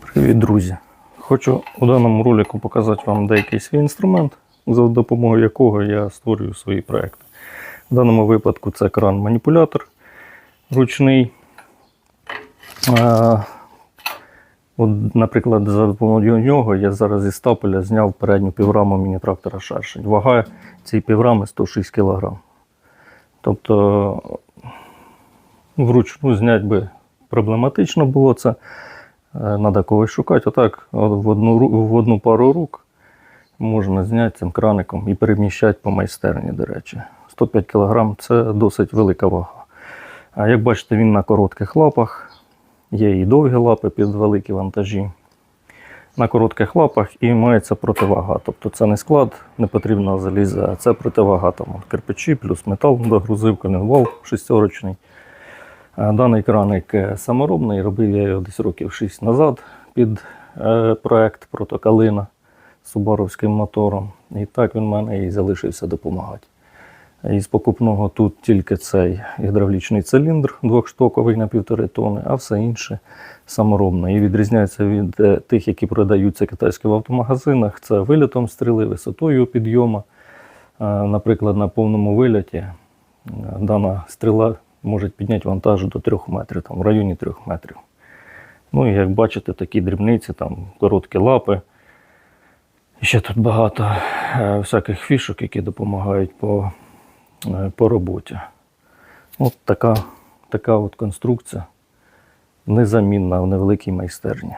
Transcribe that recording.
Привіт, друзі! Хочу у даному ролику показати вам деякий свій інструмент, за допомогою якого я створюю свої проекти. В даному випадку це кран-маніпулятор ручний. От, наприклад, за допомогою нього я зараз із стапеля зняв передню півраму міні-трактора шершень. Вага цієї піврами 106 кг. Тобто вручну зняти би проблематично було це. Треба когось шукати. Отак, в одну, в одну пару рук можна зняти цим краником і переміщати по майстерні, до речі. 105 кг це досить велика вага. А як бачите, він на коротких лапах. Є і довгі лапи під великі вантажі. На коротких лапах і мається противага. Тобто це не склад, не потрібно заліза, а це противага. Там кирпичі плюс метал догрузив, коленвал шестерочний. Е, Даний краник е, саморобний, робив я його десь років 6 назад під е, проект Протокалина з субаровським мотором. І так він в мене і залишився допомагати. Із покупного тут тільки цей гідравлічний циліндр двохштоковий на півтори тони, а все інше саморобне. І відрізняється від тих, які продаються китайські автомагазинах. Це вилітом стріли, висотою підйому. Наприклад, на повному виліті дана стріла може підняти вантажу до 3 метрів, там, в районі 3 метрів. Ну і як бачите, такі дрібниці, там короткі лапи. І ще тут багато е, всяких фішок, які допомагають по, е, по роботі. От така, така от конструкція незамінна в невеликій майстерні.